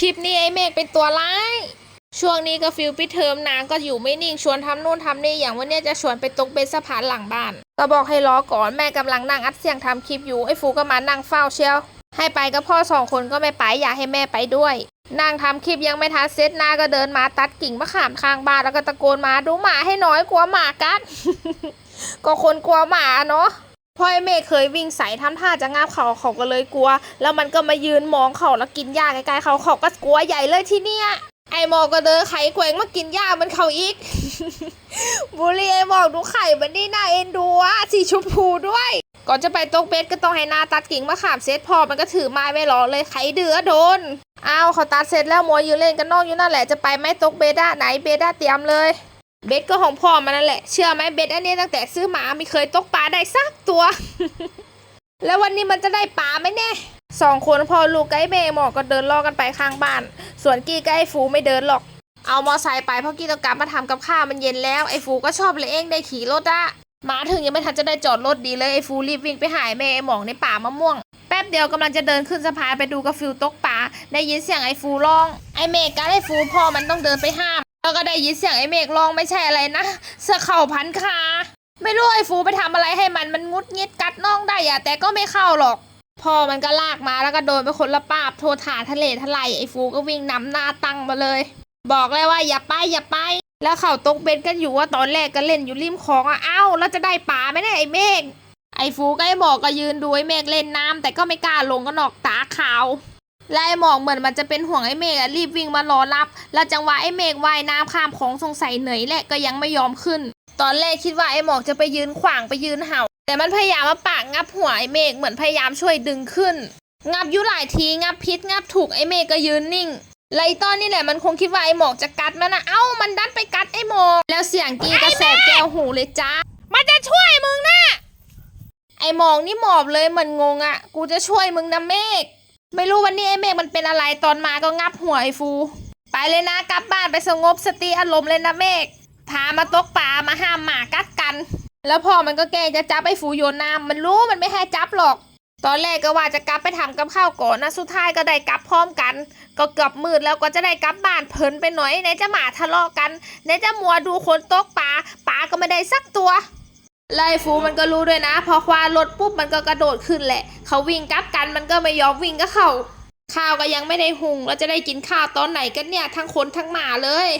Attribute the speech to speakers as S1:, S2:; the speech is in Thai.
S1: คลิปนี้ไอ้เมฆเป็นตัวร้าย ช่วงนี้ก็ฟิลปิดเทอมนางก็อยู่ไม่นิ่งชวนทำนู่นทำนี่อย่างวันนี้จะชวนไปตกเบนสะพานหลังบ้าน ก็บอกให้รอก่อนแม่กำลังนั่งอัดเสียงทำคลิปอยู่ไอ้ฟูก็มานั่งเฝ้าเชียว ให้ไปกับพ่อสองคนก็ไม่ไปอยากให้แม่ไปด้วยนั่งทำคลิปยังไม่ทันเสร็จหน้าก็เดินมาตัดกิ่งมะขามข้างบ้านแล้วก็ตะโกนมาดูหมาให้น้อยกลัวหมากัดก็คนกลัวหมาเนาะ พ่อไอ้เมฆเคยวิ่งใส่ทำท่าจะงาบเขาเขาก็เลยกลัว แล้วมันก็มายืนมองเขาแล้วกินหญ้าใกล้ๆเขาเขาก็กลัวใหญ่เลยที่เนี้ยไอ้หมอกก็เดินไข่แกว่งมากินหญ้ามันเขาอีก บุรีไอ้หมอกดูไข่มันนี่น่าเอ็นดูอะสีชมพูด้วย ก่อนจะไปตกเบ็ดก็ต้องให้นาตัดกิ่งมะขามเสร็จพอมันก็ถือไม้ไม่รอเลยไข่เดือโดนอ้าวเขาตัดเสร็จแล้วมัวยืนเล่นกันนอกอยู่นั่นแหละจะไปไม่ตกเบ็ดอะไหนเบ็ดอะเตรียมเลย เบ็ดก็ของพ่อมันนั่นแหละ เชื่อไหมเบ็ดอันนี้ตั้งแต่ซื้อมาไม่เคยตกปลาได้สักตัว แล้ววันนี้มันจะได้ปลาไหมเนี่ยสองคนพ่อลูกไก่เมย์หมอก็เดินล่อกันไปข้างบ้าน ส่วนกี้กับไอ้ฟูไม่เดินหรอก เอามอไซค์ไปเพราะกี้ต้องกลับมาทำกับข้าวมันเย็นแล้วไอ้ฟูก็ชอบเลยเองได้ขี่รถอะมาถึงยังไม่ทันจะได้จอดรถดีเลยไอ้ฟูรีบวิ่งไปหายแม่ไอ้หมองในป่ามะม่วง แป๊บเดียวกำลังจะเดินขึ้นสะพานไปดูกระฟิวตกปลาได้ยินเสียงไอ้ฟูร้อง ไอ้เมฆกับไอ้ฟูพ่อมันต้องเดินไปห้าม ก็ได้ยินเสียงไอ้เมฆร้องไม่ใช่อะไรนะเสื้อเข่าพันขาไม่รู้ไอ้ฟูไปทำอะไรให้มันมันงุดงิดกัดน้องได้อะแต่ก็ไม่เข้าหรอก พอมันก็ลากมาแล้วก็โดนไปคนละปาบโทรถาทะเลทลายไอ้ฟูก็วิ่งนำหน้าตั้งมาเลย บอกเลยว่าอย่าไปอย่าไป แล้วเขาตกเบ็ดกันอยู่ว่าตอนแรกก็เล่นอยู่ริมคลองอะอ้าแล้วจะได้ปลาไหมเนี่ยไอ้เมฆไอ้ฟูก็ไอ้หมอกก็ยืนดูไอ้เมฆเล่นน้ำแต่ก็ไม่กล้าลงก็นอกตาขาว ลไอหมอกเหมือนมันจะเป็นห่วงไอ้เมฆอะรีบวิ่งมารอรับ แล้วจังหวะไอ้เมฆว่ายน้ำข้ามของสงสัยเหนื่อยแหละก็ยังไม่ยอมขึ้น ตอนแรกคิดว่าไอ้หมอกจะไปยืนขวางไปยืนเห่า แต่มันพยายามมาปากงับหัวไอ้เมฆเหมือนพยายามช่วยดึงขึ้น งับยุหลายทีงับพิษงับถูกไอ้เมฆก็ยืนนิ่งแล้วไอ้ตอนนี่แหละมันคงคิดว่าไอ้หมอกจะกัดมันนะเอ้ามันดันไปกัดไอ้หมอก แล้วเสียงกีกระแสบแก้วหูเลยจ้ามันจะช่วยมึงนะไอ้หมอกนี่หมอบเลยเหมือนงงอะ่ะ กูจะช่วยมึงนะเมฆ ไม่รู้วันนี้ไอ้เมฆมันเป็นอะไรตอนมาก็งับหัวไอ้ฟู ไปเลยนะกลับบ้านไปสงบสติอารมณ์เลยนะเมฆพามาตกปลามาห้ามหมากัดกัน แล้วพอมันก็แกล้งจะจับไอ้ฟูโยนน้ำมันรู้มันไม่ให้จับหรอก ตอนแรกก็ว่าจะกลับไปทำกับข้าวก่อนนะสุดท้ายก็ได้กลับพร้อมกัน ก็เกือบมืดแล้วก็จะได้กลับบ้านเพลินไปหน่อยไหนจะหมาทะเลาะกันไหนจะมัวดูคนตกปลาปลาก็ไม่ได้สักตัว ไล่ฟูมันก็รู้ด้วยนะ พอควานรถปุ๊บมันก็กระโดดขึ้นแหละ เขาวิ่งกลับกันมันก็ไม่ยอมวิ่งก็เขาข้าวก็ยังไม่ได้หุงเราจะได้กินข้าวตอนไหนกันเนี่ยทั้งคนทั้งหมาเลย